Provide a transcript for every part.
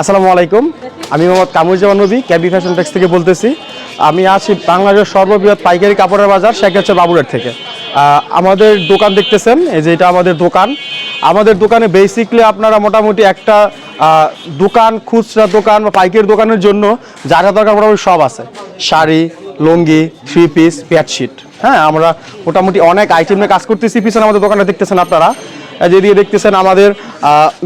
আসসালামু আলাইকুম। আমি মোহাম্মদ কামরুজ্জামান নবী, ক্যাবি ফ্যাশন টেক্স থেকে বলতেছি। আমি আছি বাংলাদেশের সর্ববৃহৎ পাইকারি কাপড়ের বাজার শেখাচ্ছে বাবুরের থেকে। আমাদের দোকান দেখতেছেন, এই যে এটা আমাদের দোকান। আমাদের দোকানে বেসিকলি আপনারা মোটামুটি একটা দোকান, খুচরা দোকান বা পাইকারি দোকানের জন্য যা যা দরকার মোটামুটি সব আছে। Sari, lungi three piece bedsheet হ্যাঁ আমরা মোটামুটি অনেক আইটেম নিয়ে কাজ করতেছি, পিছনে আমাদের দোকানে দেখতেছেন আপনারা। যেদিকে দেখতেছেন আমাদের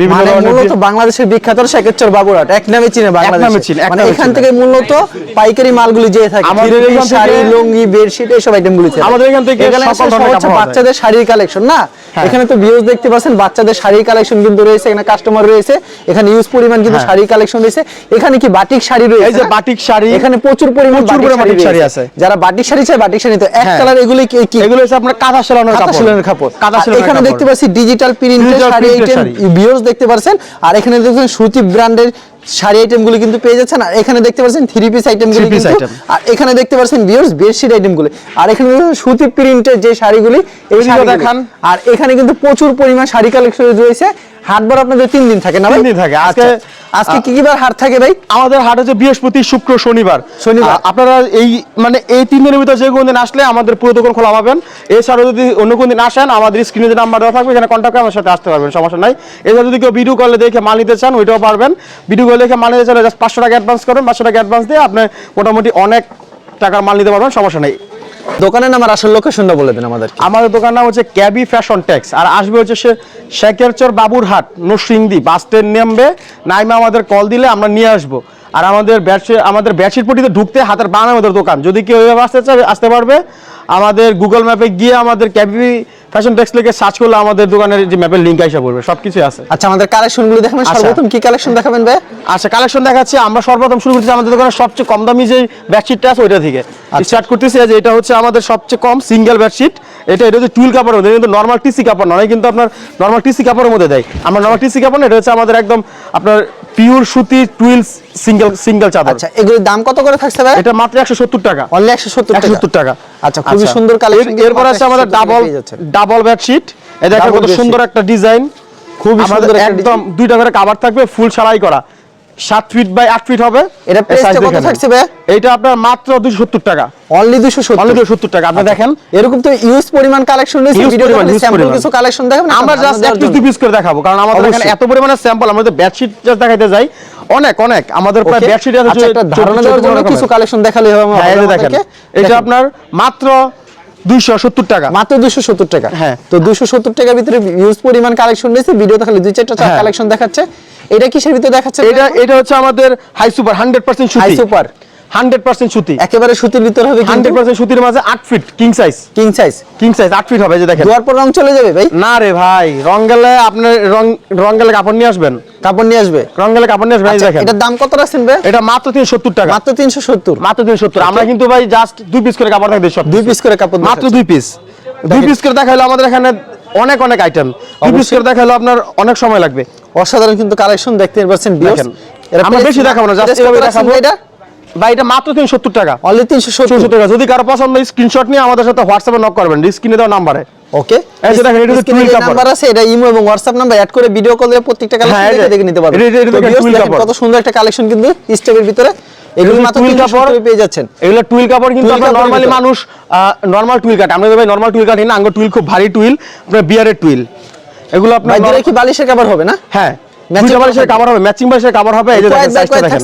বিভিন্ন মানে ধরনের মূলত বাংলাদেশের বিখ্যাত শেখেরচর বাবুরাট এক নামে চিনে বাংলাদেশ। নামে চিনে, মানে এখান থেকে মূলত পাইকারি মালগুলি যেয়ে থাকে। আমাদের এখান শাড়ি লুঙ্গি বেডশিট এইসব আইটেমগুলি থাকে। আমাদের এখান থেকে সকল ধরনের কাপড় বাচ্চাদের শাড়ির কালেকশন না? হ্যাঁ। এখানে তো ভিউজ দেখতে পাচ্ছেন বাচ্চাদের শাড়ির কালেকশন কিন্তু রয়েছে এখানে কাস্টমার রয়েছে এখানে ইউজ পরিমাণ কিন্তু হ্যাঁ। শাড়ির কালেকশন রয়েছে। এখানে কি বাটিক শাড়ি রয়েছে? এই যে বাটিক শাড়ি এখানে প্রচুর পরিমাণ বাটিক শাড়ি। আছে। যারা বাটিক শাড়ি চায় বাটিক শাড়ি তো এক হ্যাঁ। কালার এগুলি কি কি? এগুলো হচ্ছে আপনার কাঁথা সেলানোর কাপড়। কাঁথা সেলানোর এখানে দেখতে পাচ্ছি ডিজিটাল প্রিন্টের শাড়ি আইটেম ভিউজ দেখতে পাচ্ছেন আর এখানে দেখছেন সুতি ব্র্যান্ডের শাড়ি আইটেমগুলো কিন্তু পেয়ে যাচ্ছেন আর এখানে দেখতে পাচ্ছেন থ্রি পিস আইটেমগুলো কিন্তু আর এখানে দেখতে পাচ্ছেন ভিউজ বেডশিট আইটেমগুলো আর এখানে দেখছেন সুতি প্রিন্টের যে শাড়িগুলি এই শাড়ি দেখান। আর এখানে কিন্তু প্রচুর পরিমাণ শাড়ি কালেকশন রয়েছে। হাটবার আপনাদের তিন দিন থাকে না তিন দিন থাকে। আজকে আজকে- আজকে কি কি বার হাট থাকে ভাই? আমাদের হাট হচ্ছে বৃহস্পতি শুক্র শনিবার। শনিবার। আপনারা এই মানে এই তিন দিনের ভিতরে যে কোনো দিন আসলে আমাদের পুরো দোকান খোলা পাবেন। এছাড়াও যদি অন্য কোনো দিন আসেন আমাদের স্ক্রিনে যে নাম্বার দেওয়া থাকবে এখানে কন্ট্যাক্ট করে আমার সাথে আসতে পারবেন সমস্যা নাই। এছাড়া যদি কেউ ভিডিও কলে দেখে মাল নিতে চান ওইটাও পারবেন। ভিডিও কলে দেখে মাল নিতে চান জাস্ট পাঁচশো টাকা অ্যাডভান্স করেন পাঁচশো টাকা অ্যাডভান্স দিয়ে আপনি মোটামুটি অনেক টাকার মাল নিতে পারবেন সমস্যা নেই। দোকানের নাম আর আসল লোকেশনটা বলে দেন আমাদের আমাদের দোকান নাম হচ্ছে ক্যাবি ফ্যাশন ট্যাক্স আর আসবে হচ্ছে সে শেখেরচর বাবুরহাট নসিংদি বাস স্ট্যান্ড নেমবে, নাইমে আমাদের কল দিলে আমরা নিয়ে আসব। আর আমাদের ব্যাটশিট আমাদের ব্যাটশিট পটিতে ঢুকতে হাতের বাম আমাদের দোকান। যদি কেউ আসতে চায়, আসতে পারবে। আমাদের গুগল ম্যাপে গিয়ে আমাদের ক্যাবি ফ্যাশন টেক্স লিখে সার্চ করলে আমাদের দোকানের যে ম্যাপের লিঙ্ক এসে পড়বে সব কিছু আছে। আচ্ছা আমাদের কালেকশনগুলো দেখাবেন আচ্ছা। সর্বপ্রথম কি কালেকশন দেখাবেন ভাই? আচ্ছা কালেকশন দেখাচ্ছি। আমরা সর্বপ্রথম শুরু করতেছি আমাদের দোকানের সবচেয়ে কম দামি যে বেডশিটটা আছে ওইটা থেকে। স্টার্ট করতেছি যে এটা হচ্ছে আমাদের সবচেয়ে কম সিঙ্গেল বেডশিট এটা এটা হচ্ছে টুইল কাপড়ের মধ্যে কিন্তু নর্মাল টিসি কাপড় নয় কিন্তু আপনার নর্মাল টিসি কাপড়ের মধ্যে দেয়। আমরা নর্মাল টিসি কাপড় এটা হচ্ছে আমাদের একদম আপনার পিওর সুতি টুইলস সিঙ্গেল সিঙ্গেল চাদর। আচ্ছা এগুলোর দাম কত করে থাকছে ভাই? এটা মাত্র একশো সত্তর টাকা। অনলি একশো সত্তর একশো সত্তর টাকা। আচ্ছা খুবই সুন্দর কালেকশন এর- এরপর আছে আমাদের ডাবল ডাবল বেডশিট এটা দেখো কত সুন্দর একটা ডিজাইন খুবই সুন্দর একদম দুইটা করে কভার থাকবে ফুল সারাই করা। ফিট বাই ফিট হবে। এটা কত থাকছে ভাই? এইটা আপনার মাত্র দুশো সত্তর টাকা। অনলি দুশো অনলি সত্তর দুশো সত্তর টাকা। আপনি দেখেন। এরকম তো ইউজ পরিমাণ কালেকশন রয়েছে Huge ভিডিও পরিমাণ, দেখলে huge স্যাম্পল কিছু কালেকশন দেখাবেন আমরা জাস্ট এক পিস দুই পিস করে দেখাবো কারণ আমাদের এখানে এত পরিমাণে স্যাম্পল আমাদের বেডশিট জাস্ট দেখাইতে যাই। অনেক অনেক। আমাদের প্রায় বেডশিট আছে আচ্ছা একটা ধারণা দেওয়ার জন্য কিছু কালেকশন দেখালে হবে হ্যাঁ দেখেন। এটা আপনার মাত্র দুইশো সত্তর টাকা। মাত্র দুশো সত্তর টাকা। হ্যাঁ। তো দুশো সত্তর টাকার ভিতরে ইউজ পরিমাণ কালেকশন রয়েছে। ভিডিও খালি দুই চারটা হ্যাঁ। কালেকশন দেখাচ্ছে। এটা কিসের ভিতরে দেখাচ্ছে এটা এটা হচ্ছে আমাদের হাই সুপার হান্ড্রেড পার্সেন্ট সুতি হাই সুপার হান্ড্রেড পার্সেন্ট সুতি। একেবারে সুতির ভিতরে হবে হান্ড্রেড পার্সেন্ট সুতির মাঝে আট feet king size king size king size আট ফিট হবে যে দেখেন। দুয়ার পর রং চলে যাবে ভাই? না রে ভাই রং গেলে আপনার রং রং গেলে কাপড় নিয়ে আসবেন। কাপড় নিয়ে আসবে? রং গেলে কাপড় নিয়ে আচ্ছা, দেখেন। এটার দাম কত রাখছেন ভাই? এটা মাত্র তিনশো সত্তর টাকা। মাত্র তিনশো সত্তর। মাত্র তিনশো সত্তর। আমরা কিন্তু ভাই জাস্ট দুই পিস করে কাপড় থাকবে সব দুই পিস করে কাপড় মাত্র দুই পিস দুই পিস করে দেখাইলে আমাদের এখানে অনেক অনেক আইটেম দুই পিস করে দেখাইলে আপনার অনেক সময় লাগবে। অসাধারণ কিন্তু কালেকশন দেখতে পাচ্ছেন আমরা বেশি দেখাবো না জাস্ট এভাবে দেখাবো। এটা? ভাই এটা মাত্র তিনশো সত্তর টাকা। অনলি তিনশো সত্তর। টাকা। যদি কারও পছন্দ স্ক্রিনশট নিয়ে আমাদের সাথে হোয়াটসঅ্যাপে নক করবেন। স্ক্রিনে দেওয়া নাম্বারে ওকে এই যে দেখেন, এটা হচ্ছে কাপড়। নাম্বার আছে এটা ইমো এবং হোয়াটসঅ্যাপ নাম্বার অ্যাড করে ভিডিও কল দিয়ে প্রত্যেকটা হ্যাঁ, কালেকশন দেখে নিতে পারবেন। কত সুন্দর একটা কালেকশন কিন্তু স্টেপের ভিতরে। এগুলো মাত্র twill 300 কাপড়। পেয়ে যাচ্ছেন। এগুলো টুইল কাপড় কিন্তু আপনার কাপড়ের মানুষ নর্মাল টুইল কাট আমরা ভাই নর্মাল টুইল কাটি না আঙ্গ টুইল খুব ভারী টুইল আপনার বিয়ারের টুইল এগুলো আপনার কি বালিশের কভার হবে না? হ্যাঁ। দুইটা বালিশের কভার হবে ম্যাচিং বালিশের কভার হবে এই যে দেখেন সাইজটা দেখেন।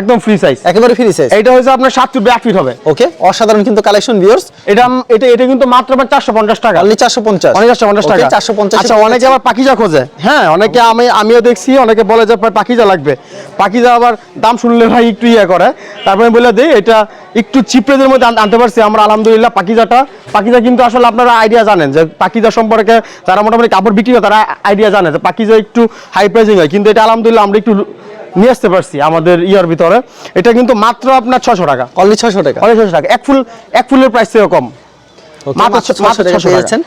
একদম ফ্রি সাইজ একেবারে ফ্রি সাইজ এটা হইছে আপনার 7 ফিট হবে। ওকে অসাধারণ কিন্তু কালেকশন ভিউয়ার্স এটা এটা এটা কিন্তু মাত্র আপনার চারশো পঞ্চাশ টাকা। অনলি 450 অনলি চারশো পঞ্চাশ টাকা। চারশো পঞ্চাশ আচ্ছা অনেকে আবার পাকিজা খোঁজে। হ্যাঁ অনেকে আমি আমিও দেখছি অনেকে বলে যে পাকিজা লাগবে। পাকিজা আবার দাম শুনলে ভাই একটু ইয়ে করে। তারপরে বলে দিই এটা একটু চিপ রেঞ্জের মধ্যে আনতে পারছি আমরা আলহামদুলিল্লাহ পাকিজাটা। পাকিজা কিন্তু আসলে আপনারা আইডিয়া জানেন যে পাকিজা সম্পর্কে যারা মোটামুটি কাপড় বিক্রি করে তারা আইডিয়া জানে যে পাকিজা একটু হাই প্রাইসিং হয়। কিন্তু এটা আলহামদুলিল্লাহ আমরা একটু নিয়ে আসতে পারছি আমাদের ইয়ার ভিতরে। এটা কিন্তু মাত্র আপনার ছশো টাকা। অনলি 600 টাকা? অনেক ছশো টাকা। এক ফুল এক ফুলের প্রাইস থেকে কম। মাত্র মাত্র 600 মাত্র টাকা।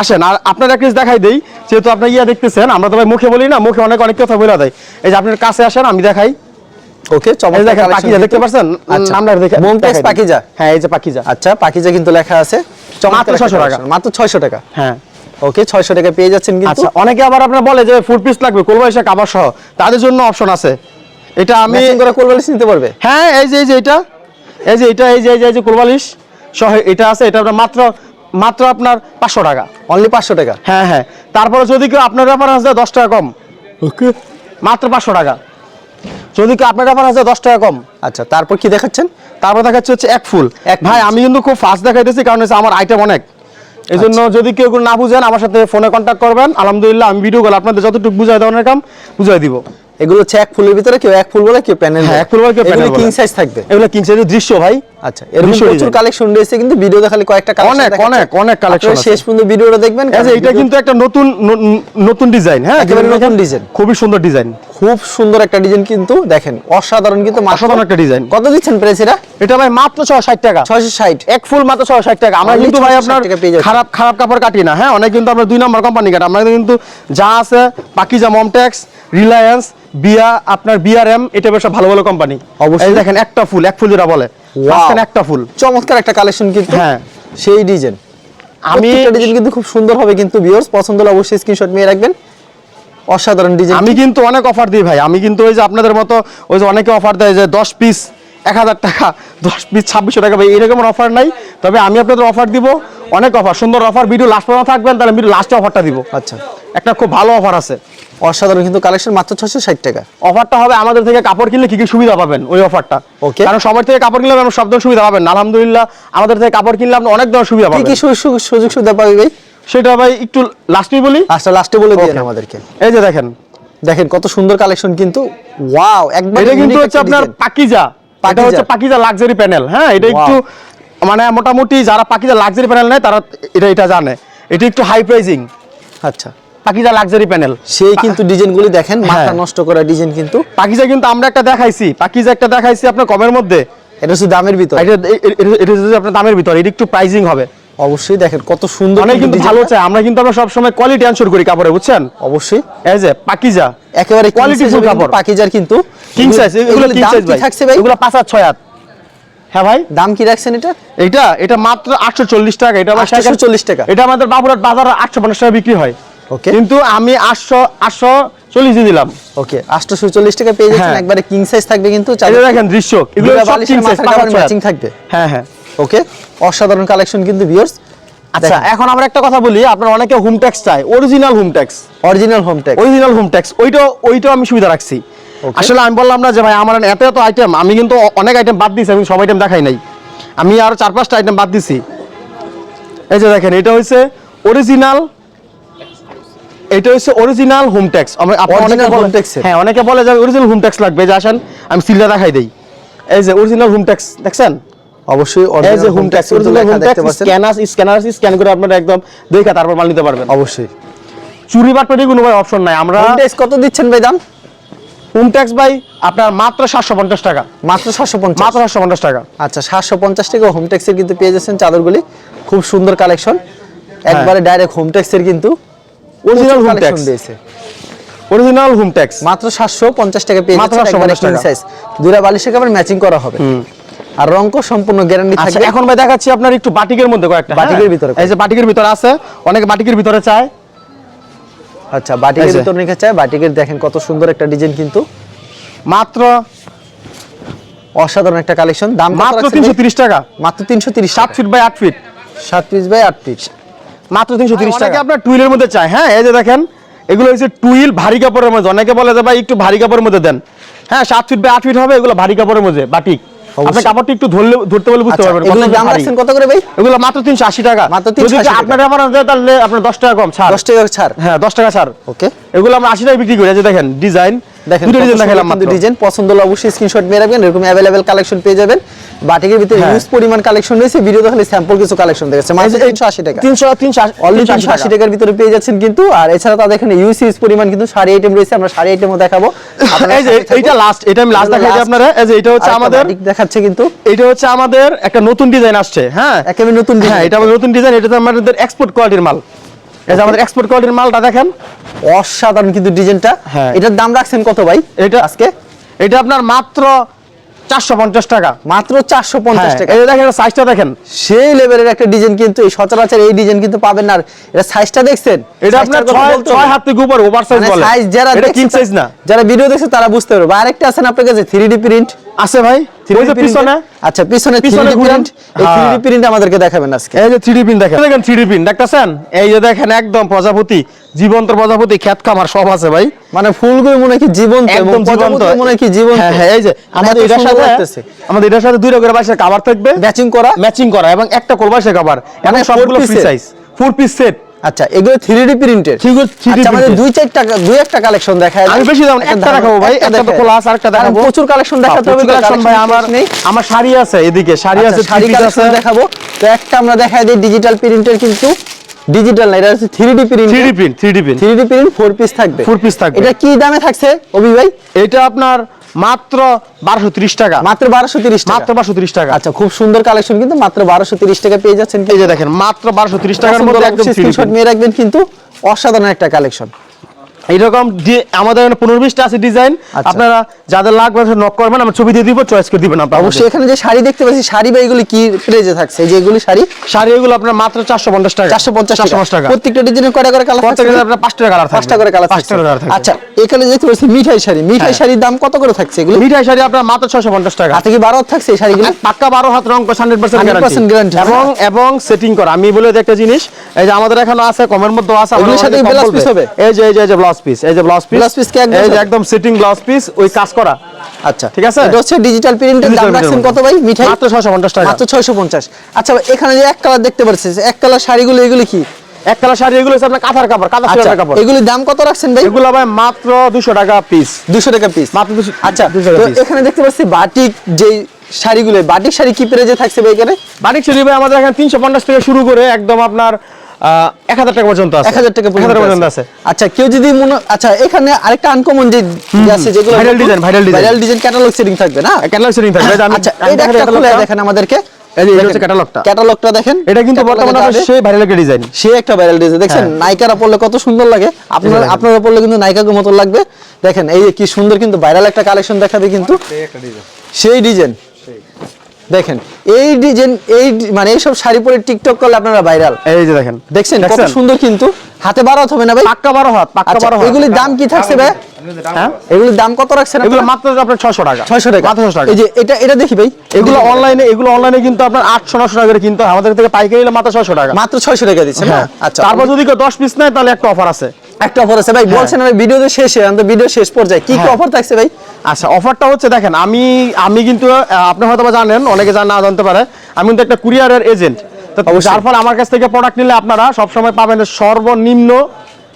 আসেন আর আপনার একটা দেখাই দেই যেহেতু আপনার ইয়া দেখতেছেন আমরা তো ভাই মুখে বলি না মুখে অনেক অনেক কথা বলে দেয়। এই যে আপনার কাছে আসেন আমি দেখাই। ওকে দেখেন দেখতে পাচ্ছেন? আচ্ছা নামটা দেখে মমতাজ পাকিজা হ্যাঁ এই যে পাখিজা। আচ্ছা পাকিজা কিন্তু লেখা আছে। মাত্র একটা 600 টাকা। মাত্র 600 টাকা? হ্যাঁ। ওকে ছয়শো টাকা পেয়ে যাচ্ছেন কিন্তু। আচ্ছা অনেকে আবার আপনার বলে যে ফুল পিস লাগবে কাবার সহ। তাদের জন্য অপশন আছে। এটা আমি ম্যাচিং করে কোলবালিশ নিতে পারবে? হ্যাঁ এই যে এই যে এটা। এই যে এটা এই যে এই যে এই যে কোলবালিশ সহ এটা আছে। এটা আপনার মাত্র মাত্র আপনার পাঁচশো টাকা। অনলি পাঁচশো টাকা? হ্যাঁ হ্যাঁ। তারপরে যদি কেউ আপনার রেফারেন্স দেয় দশ টাকা কম। ওকে। মাত্র পাঁচশো টাকা। যদি কেউ আপনার রেফারেন্স দেয় দশ টাকা কম। আচ্ছা তারপর কি দেখাচ্ছেন? তারপর দেখাচ্ছে হচ্ছে এক ফুল। এক ভাই আমি কিন্তু খুব ফাস্ট দেখাইতেছি কারণ হচ্ছে আমার আইটেম অনেক। এই জন্য আচ্ছা। যদি কেউ না বুঝেন আমার সাথে ফোনে কন্ট্যাক্ট করবেন। আলহামদুলিল্লাহ আমি ভিডিও কল আপনাদের যতটুকু বুঝাই দেওয়ার কাম বুঝাই দিব। এগুলো হচ্ছে এক ফুলের ভিতরে কেউ এক ফুল বলে কেউ প্যানেল হ্যাঁ এক ফুল বলে কেউ panel কিং সাইজ থাকবে। এগুলো কিং সাইজের দৃশ্য ভাই। আচ্ছা এরকম প্রচুর কালেকশন রয়েছে কিন্তু ভিডিও দেখালে কয়েকটা collection অনেক। অনেক, অনেক আছে। শেষ পর্যন্ত ভিডিওটা দেখবেন যে এটা কিন্তু একটা নতুন নতুন ডিজাইন হ্যাঁ একেবারে নতুন design। খুবই সুন্দর ডিজাইন খুব সুন্দর একটা ডিজাইন কিন্তু দেখেন অসাধারণ কিন্তু অসাধারণ একটা ডিজাইন কত দিচ্ছেন প্রাইস এটা? এটা ভাই মাত্র ছয় ষাট টাকা। ছয়শো ষাট। এক ফুল মাত্র ছয় ষাট টাকা। আমরা কিন্তু ভাই আপনার। খারাপ খারাপ কাপড় কাটি না হ্যাঁ অনেক কিন্তু আমরা দুই নম্বর কোম্পানি কাটি। আমরা কিন্তু যা আছে পাকিজা মমটেক্স রিলায়েন্স বিয়া আপনার বিআরএম এটা বেশ ভালো ভালো কোম্পানি অবশ্যই। দেখেন একটা ফুল এক ফুল যেটা বলে একটা ফুল। চমৎকার একটা কালেকশন কিন্তু। হ্যাঁ। সেই ডিজাইন। আমি আমি ডিজাইন কিন্তু খুব সুন্দর হবে কিন্তু ভিউয়ার্স পছন্দ হলে অবশ্যই স্ক্রিনশট নিয়ে রাখবেন। অসাধারণ ডিজাইন। আমি কিন্তু অনেক অফার দিই ভাই। আমি কিন্তু ওই যে আপনাদের মতো ওই যে অনেকে অফার দেয় যে দশ পিস এক হাজার টাকা দশ পিস ছাব্বিশশো টাকা ভাই এরকম অফার নাই। তবে আমি আপনাদের অফার দিব। অনেক অফার সুন্দর অফার ভিডিও লাস্ট পর্যন্ত থাকবেন তাহলে ভিডিও লাস্টে অফারটা দিব। আচ্ছা। একটা খুব ভালো অফার আছে। অসাধারণ কিন্তু কালেকশন মাত্র ছশো ষাট টাকা। অফারটা হবে আমাদের থেকে কাপড় কিনলে কি কি সুবিধা পাবেন ওই অফারটা Okay. কারণ সবার থেকে কাপড় কিনলে আপনি সব ধরনের সুবিধা পাবেন। আলহামদুলিল্লাহ আমাদের থেকে কাপড় কিনলে আপনি অনেক ধরনের সুবিধা পাবেন কি সুযোগ সুযোগ- সুবিধা পাবে ভাই? সেটা ভাই একটু লাস্টে বলি। আচ্ছা লাস্টে বলে Okay. আমাদেরকে। এই যে দেখেন। দেখেন কত সুন্দর কালেকশন কিন্তু। ওয়াও একবার এটা কিন্তু হচ্ছে আপনার পাকিজা। এটা। হচ্ছে পাকিজা লাক্সারি প্যানেল হ্যাঁ? এটা একটু মানে মোটামুটি যারা পাকিজা লাক্সারি প্যানেল নেয় তারা এটা এটা জানে। এটা একটু হাই প্রাইজিং আচ্ছা। পাকিজা লাক্সারি প্যানেল সেই কিন্তু ডিজাইন গুলি দেখেন মাথা হ্যাঁ। নষ্ট করা ডিজাইন কিন্তু। পাকিজা কিন্তু আমরা একটা দেখাইছি। পাকিজা একটা দেখাইছি আপনার কমের মধ্যে। এটা শুধু দামের ভিতর। এটা এটা- এটা হচ্ছে আপনার দামের ভিতরে। এটা একটু প্রাইজিং হবে। অবশ্যই দেখেন কত সুন্দর অনেক কিন্তু ভালো চাই। আমরা কিন্তু আমরা কোয়ালিটি আনসার করি কাপড়ে বুঝছেন? অবশ্যই। এই যে পাকিজা। একেবারে কোয়ালিটি full কাপড়। পাকিজার কিন্তু। কিং সাইজ এগুলো কিং সাইজ ভাই। থাকছে ভাই? এগুলো পাঁচ হাত ছয় হাত। হ্যাঁ ভাই। দাম কি রাখছেন এটা? এইটা এটা মাত্র আটশো চল্লিশ টাকা। এটা আমার 840 টাকা। এটা আমাদের বাবুরাট বাজারে আটশো পঞ্চাশ টাকা বিক্রি হয়। ওকে কিন্তু আমি আটশো আটশো চল্লিশ দিয়ে দিলাম। ওকে আটশো চল্লিশ টাকা পেয়ে যাচ্ছেন হ্যাঁ। একবারে কিং সাইজ থাকবে কিন্তু দেখেন দৃশ্য। ম্যাচিং থাকবে। হ্যাঁ হ্যাঁ। ওকে অসাধারণ কালেকশন কিন্তু ভিউয়ার্স আচ্ছা এখন আমরা একটা কথা বলি আপনার অনেকে হোম ট্যাক্স চায় original home tax original home tech original home tax ওইটা ওইটাও আমি সুবিধা রাখছি। আসলে আমি বললাম না যে ভাই আমার এত এত আইটেম আমি কিন্তু অনেক আইটেম বাদ দিয়েছি আমি সব আইটেম দেখাই নাই। আমি আরও চার পাঁচটা আইটেম বাদ দিছি। এই যে দেখেন এটা হচ্ছে অরিজিনাল এটা হচ্ছে অরিজিনাল হোম ট্যাক্স হ্যাঁ অনেকে বলে যে অরিজিনাল হোম ট্যাক্স লাগবে। যে আসেন আমি সিলটা দেখাই দেই। এই যে অরিজিনাল হোম ট্যাক্স দেখছেন? অবশ্যই এই যে home tax original home tax scanner scanner scan করে আপনারা একদম দেখে তারপর মাল নিতে পারবেন। অবশ্যই। চুরি বাটপাটি কোনো ভাই অপশন নাই। আমরা হোম টেক্স কত দিচ্ছেন ভাই দাম? হোম ট্যাক্স ভাই আপনার মাত্র সাতশো পঞ্চাশ টাকা। মাত্র সাতশো পঞ্চাশ? মাত্র সাতশো পঞ্চাশ টাকা। আচ্ছা সাতশো পঞ্চাশ টাকা হোম ট্যাক্সের কিন্তু পেয়ে যাচ্ছেন চাদরগুলি। খুব সুন্দর কালেকশন একবারে ডাইরেক্ট হোম ট্যাক্সের কিন্তু। Home collection tax। দিয়েছে। অরিজিনাল হোম ট্যাক্স মাত্র সাতশো পঞ্চাশ টাকা পেয়ে মাত্র 750 টাকা। সাইজ দুরা বালিশের কাপড় ম্যাচিং করা হবে। আর রঙ্ক সম্পূর্ণ গ্যারান্টি আচ্ছা থাকবে। এখন ভাই দেখাচ্ছি আপনার একটু বাটিকের মধ্যে কয়েকটা বাটিকের হ্যাঁ? ভিতরে এই যে বাটিকের ভিতরে আছে অনেকে বাটিকের ভিতরে চায়। আচ্ছা বাটিকের এই যে। চায়। বাটিকের দেখেন কত সুন্দর একটা ডিজাইন কিন্তু। মাত্র অসাধারণ একটা কালেকশন দাম মাত্র রাখছেন তিনশো ভাই? তিরিশ টাকা। মাত্র তিনশো তিরিশ সাত ফিট বাই আট ফিট সাত পিস বাই আট পিস মাত্র তিনশো তিরিশ টাকা। আপনার টুইলের মধ্যে চায় হ্যাঁ এই যে দেখেন এগুলো হচ্ছে টুইল ভারী কাপড়ের মধ্যে। অনেকে বলে যে ভাই একটু ভারী কাপড়ের মধ্যে দেন। হ্যাঁ সাত ফিট বাই আট ফিট হবে এগুলো ভারী কাপড়ের মধ্যে বাটিক। আপনি কাপড়টা একটু ধরলে ধরতে বলে বুঝতে আচ্ছা পারবেন এগুলো দাম রাখছেন কত করে ভাই? এগুলো মাত্র তিনশো আশি টাকা। মাত্র 380 টাকা। আপনার দেয় তাহলে আপনার দশ টাকা কম ছাড়। দশ টাকা ছাড়। হ্যাঁ দশ টাকা ছাড়। ওকে। এগুলো আমরা আশি টাকা বিক্রি করি এই যে দেখেন ডিজাইন। দেখেন দুটো দেখালাম ডিজাইন পছন্দ হলে অবশ্যই স্ক্রিনশট নিয়ে রাখবেন এরকম অ্যাভেলেবেল কালেকশন পেয়ে যাবেন। বাটিকের ভিতরে। পরিমাণ কালেকশন রয়েছে ভিডিও দেখলে স্যাম্পল কিছু কালেকশন দেখাচ্ছে। মাত্র তিনশো আশি টাকা। তিনশো তিনশো অলরেডি তিনশো আশি টাকার ভিতরে পেয়ে যাচ্ছেন কিন্তু আর এছাড়া তাদের এখানে ইউজ ইউজ পরিমাণ কিন্তু শাড়ি আইটেম রয়েছে আমরা শাড়ি আইটেমও দেখাবো। এই যে সাথে এইটা লাস্ট এটা আমি লাস্ট। আপনারা। এই যে এটা হচ্ছে আমাদের দেখাচ্ছে কিন্তু। এটা হচ্ছে আমাদের একটা নতুন ডিজাইন আসছে হ্যাঁ। একেবারে নতুন design। এটা নতুন ডিজাইন এটা আমাদের এক্সপোর্ট কোয়ালিটির মাল। এই যে আমাদের এক্সপোর্ট কোয়ালিটির মালটা দেখেন অসাধারণ কিন্তু ডিজাইনটা। হ্যাঁ। এটার দাম রাখছেন কত ভাই? এটা আজকে? এটা আপনার মাত্র চারশো পঞ্চাশ টাকা। মাত্র চারশো পঞ্চাশ হ্যাঁ, টাকা। যে দেখেন সাইজটা দেখেন। সেই লেভেলের একটা ডিজাইন কিন্তু এই সচরাচর এই ডিজাইন কিন্তু পাবেন না। এটা সাইজটা দেখছেন? এটা আপনার ছয় হাত থেকে উপর ওভার সাইজ মানে বলে। size যারা এটা কিং সাইজ না। যারা ভিডিও দেখছে তারা বুঝতে পারবে। আরেকটা আছে না আপনার কাছে থ্রি ডি প্রিন্ট আছে ভাই। ওই যে পিছনে? আচ্ছা পিছনে। প্রিন্ট। এই হ্যাঁ। প্রিন্ট আমাদেরকে দেখাবেন আজকে। এই যে থ্রি পিন দেখেন। দেখেন থ্রি পিন দেখতেছেন? এই যে দেখেন একদম প্রজাপতি জীবন্ত প্রজাপতি খেত খামার সব আছে ভাই। মানে ফুলগুলো মনে কি জীবন্ত এবং একদম প্রজাপতি মনে হয় কি জীবন্ত। হ্যাঁ এই যে আমাদের এটার সাথে আমাদের এটার সাথে দুইটা করে বাইশের কভার থাকবে। ম্যাচিং করা। ম্যাচিং করা এবং একটা কোলবাসের কভার এবং মানে সবগুলো free size four piece set আচ্ছা এগুলো থ্রি ডি প্রিন্টের থ্রি ডি আচ্ছা আমাদের দুই চার টাকা দুই একটা কালেকশন দেখায় আমি বেশি দাম একটা দেখাবো ভাই একটা তো আছে আরেকটা দেখাবো। প্রচুর কালেকশন দেখাতে হবে collection ভাই আমার আমার শাড়ি আছে এদিকে শাড়ি আছে শাড়ি কালেকশন দেখাবো। তো একটা আমরা দেখাই দিই ডিজিটাল প্রিন্টের কিন্তু ডিজিটাল না এটা হচ্ছে three D print three pin three pin three D print four piece থাকবে। Four piece থাকবে। এটা কি দামে থাকছে অভি ভাই? এটা আপনার মাত্র বারোশো ত্রিশ টাকা। মাত্র বারোশো তিরিশ মাত্র বারোশো ত্রিশ টাকা। আচ্ছা খুব সুন্দর কালেকশন কিন্তু মাত্র বারোশো তিরিশ টাকা পেয়ে যাচ্ছেন এই যে দেখেন মাত্র বারোশো ত্রিশ টাকার মধ্যে একদম নিয়ে রাখবেন কিন্তু অসাধারণ একটা কালেকশন এইরকম আমাদের এখানে পনেরো বিশটা আছে ডিজাইন আচ্ছা। আপনারা যাদের লাগবে নক করবেন আমরা ছবি দিয়ে দিব চয়েস করে দিবেন আপনারা অবশ্যই এখানে যে শাড়ি দেখতে পাচ্ছি শাড়ি বা এগুলি কি প্রেজে থাকছে? এই যে এগুলি শাড়ি? শাড়ি এগুলো আপনার মাত্র চারশো পঞ্চাশ টাকা। চারশো পঞ্চাশ চারশো পঞ্চাশ টাকা। প্রত্যেকটা ডিজাইনের কয়টা করে কালার প্রত্যেকটা আপনার পাঁচটা কালার পাঁচটা করে কালার পাঁচটা কালার আচ্ছা এখানে দেখতে পাচ্ছি মিঠাই শাড়ি। মিঠাই হ্যাঁ। শাড়ির দাম কত করে থাকছে এগুলো? মিঠাই শাড়ি আপনার মাত্র ছশো পঞ্চাশ টাকা। হাতে কি বারো হাত থাকছে এই শাড়িগুলো? পাক্কা বারো হাত রং হান্ড্রেড পার্সেন্ট 100% এবং এবং সেটিং করা। আমি বলে একটা জিনিস এই যে আমাদের এখানে আছে কমের মধ্যে আছে আমাদের সাথে বলবে। piece হবে? এই যে এই যে ব্লাউজ পিস এই যে ব্লাউজ পিস Blouse piece এই যে একদম সেটিং ব্লাউজ পিস ওই কাজ করা। আচ্ছা ঠিক আছে? এটা হচ্ছে ডিজিটাল প্রিন্টের দাম রাখছেন কত ভাই? মিঠাই? মাত্র ছশো পঞ্চাশ টাকা। মাত্র ছয়শো পঞ্চাশ। আচ্ছা এখানে যে এক কালার দেখতে পাচ্ছি এক কালার শাড়িগুলো এগুলো কি? এক কালার শাড়ি এগুলো হচ্ছে আপনার কাঁথার কাপড় কাঁথা কাপড়। এগুলির দাম কত রাখছেন ভাই? এগুলো ভাই মাত্র দুশো টাকা পিস দুশো টাকা পিস মাত্র দুশো আচ্ছা তো এখানে দেখতে পাচ্ছি বাটিক যে শাড়িগুলো বাটিক শাড়ি কি প্রেজে থাকছে ভাই এখানে? বাটিক শাড়ি ভাই আমাদের এখানে তিনশো পঞ্চাশ থেকে শুরু করে একদম আপনার এক হাজার টাকা পর্যন্ত আছে। এক হাজার টাকা 1000 পর্যন্ত আছে। আচ্ছা কেউ যদি মনে আচ্ছা এখানে আরেকটা আনকমন যে আছে যেগুলো Viral design, viral design। Viral design catalogue setting থাকবে না? ক্যাটালগ সেটিং থাকবে। আচ্ছা এটা একটা খুলে দেখেন আমাদেরকে। এই যে এটা হচ্ছে ক্যাটালগটা ক্যাটালগটা দেখেন। এটা কিন্তু বর্তমানে। সেই ভাইরাল একটা ডিজাইন সে একটা ভাইরাল ডিজাইন দেখছেন হ্যাঁ। নায়িকারা পড়লে কত সুন্দর লাগে। আপনার দেখেন। আপনারা পড়লে কিন্তু নায়িকাকে মতো লাগবে। দেখেন এই কি সুন্দর কিন্তু ভাইরাল একটা কালেকশন দেখাবে কিন্তু। সেই ডিজাইন দেখেন এই ডিজাইন এই মানে এইসব শাড়ি পরে টিকটক করলে আপনারা ভাইরাল এই যে দেখেন দেখছেন? কত সুন্দর কিন্তু। হাতে বারো হবে না ভাই? পাক্কা বারো হাত পাক্কা আচ্ছা বারো হাত। এগুলির দাম কি থাকছে ভাই? হ্যাঁ? এগুলির দাম কত রাখছেন এগুলো মাত্র আপনার ছশো টাকা। 600 টাকা। মাত্র 600 টাকা। এই যে এটা এটা দেখি ভাই। এগুলো অনলাইনে এগুলো অনলাইনে কিন্তু আপনার আটশো নশো টাকা করে কিনতে আমাদের থেকে পাইকারি নিলে মাত্র ছশো টাকা। মাত্র 600 টাকা দিচ্ছেন না? হ্যাঁ। আচ্ছা। তারপর যদি কেউ দশ পিস নেয় তাহলে একটা অফার আছে। একটা অফার আছে ভাই বলছেন ভাই ভিডিওতে শেষে আমি ভিডিও শেষ পর্যায়ে। কি কি হ্যাঁ। অফার থাকছে ভাই? আচ্ছা অফারটা হচ্ছে দেখেন আমি আমি কিন্তু আপনি হয়তো বা জানেন অনেকে জান না জানতে পারে আমি কিন্তু একটা কুরিয়ারের এজেন্ট তো। যার ফলে আমার কাছ থেকে প্রোডাক্ট নিলে আপনারা সবসময় পাবেন সর্বনিম্ন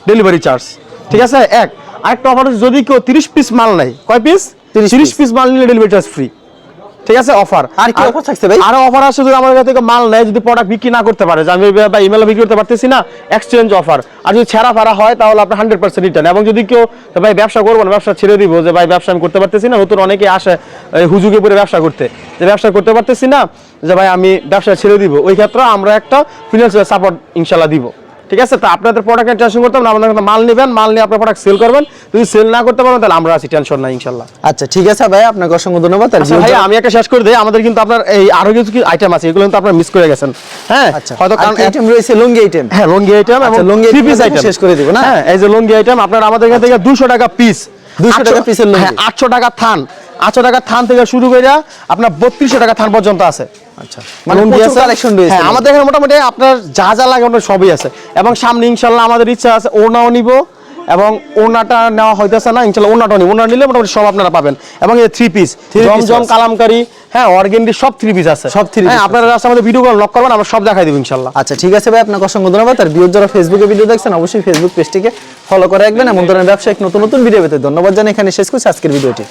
ডেলিভারি চার্জ ঠিক আছে? এক আরেকটা অফার হচ্ছে যদি কেউ তিরিশ পিস মাল নেয়। কয় পিস 30 তিরিশ পিস মাল নিলে ডেলিভারি চার্জ ফ্রি ঠিক আছে অফার আর কি অফার থাকছে ভাই? আরও অফার আছে যদি কাছ থেকে মাল নেয় যদি প্রোডাক্ট বিক্রি না করতে পারে যে আমি বা ইমেলে বিক্রি করতে পারতেছি না এক্সচেঞ্জ অফার আর যদি ছেঁড়া ফাড়া হয় তাহলে আপনার হান্ড্রেড পার্সেন্ট রিটার্ন এবং যদি কেউ ভাই ব্যবসা করব না ব্যবসা ছেড়ে দিব যে ভাই ব্যবসা আমি করতে পারতেছি না নতুন অনেকে আসে হুজুগে পরে ব্যবসা করতে। যে ব্যবসা করতে পারতেছি না যে ভাই আমি ব্যবসা ছেড়ে দিব। ওই ক্ষেত্রে আমরা একটা ফিনান্সিয়াল সাপোর্ট ইনশাল্লাহ দিব। ঠিক আছে? তো আপনাদের প্রোডাক্টের টেনশন করতে হবে না আমাদের মাল নেবেন মাল নিয়ে আপনার প্রোডাক্ট সেল করবেন। যদি সেল না করতে পারেন তাহলে আমরা আছি টেনশন নাই ইনশাল্লাহ। আচ্ছা ঠিক আছে ভাই আপনাকে অসংখ্য ধন্যবাদ আর আচ্ছা ভাই আমি একটা শেষ করে দিই। আমাদের কিন্তু আপনার এই আরও কিছু আইটেম আছে এগুলো কিন্তু আপনারা মিস করে গেছেন। হ্যাঁ? আচ্ছা হয়তো কারণ আইটেম রয়েছে? লুঙ্গি আইটেম হ্যাঁ লঙ্গি আইটেম এবং আচ্ছা, লুঙ্গি থ্রি পিস আইটেম শেষ করে দিব, না? হ্যাঁ এই যে লঙ্গি আইটেম আপনার আমাদের এখান থেকে 200 টাকা পিস 200 টাকা এর লুঙ্গি। হ্যাঁ 800 টাকা থান। 800 টাকা থান থেকে শুরু করে আপনার 3200 টাকা থান পর্যন্ত আছে। আচ্ছা। মানে। কালেকশন রয়েছে হ্যাঁ আমাদের এখানে মোটামুটি আপনার যা যা লাগে আপনার সবই আছে। এবং সামনে ইনশাল্লাহ আমাদের ইচ্ছা আছে ওড়নাও নিব এবং ওড়নাটা নেওয়া হইতেছে না ইনশাল্লাহ ওড়নাটাও নিব। ওড়না নিলে মোটামুটি সব আপনারা পাবেন। এবং এই থ্রি পিস জমজম আছে। হ্যাঁ অর্গেন্ডি সব থ্রি পিস আছে। সব three হ্যাঁ আপনারা রাস্তা আমাদের ভিডিও কল লক করবেন আমরা সব দেখাই দেবো ইনশাল্লাহ। আচ্ছা ঠিক আছে ভাই আপনাকে অসংখ্য ধন্যবাদ। আর ভিউর যারা ফেসবুকে ভিডিও দেখছেন অবশ্যই ফেসবুক পেজটিকে ফলো করে রাখবেন। এমন ধরনের ব্যবসায়িক নতুন নতুন ভিডিও পেতে ধন্যবাদ জানাই এখানে শেষ করছি আজকের ভিডিওটি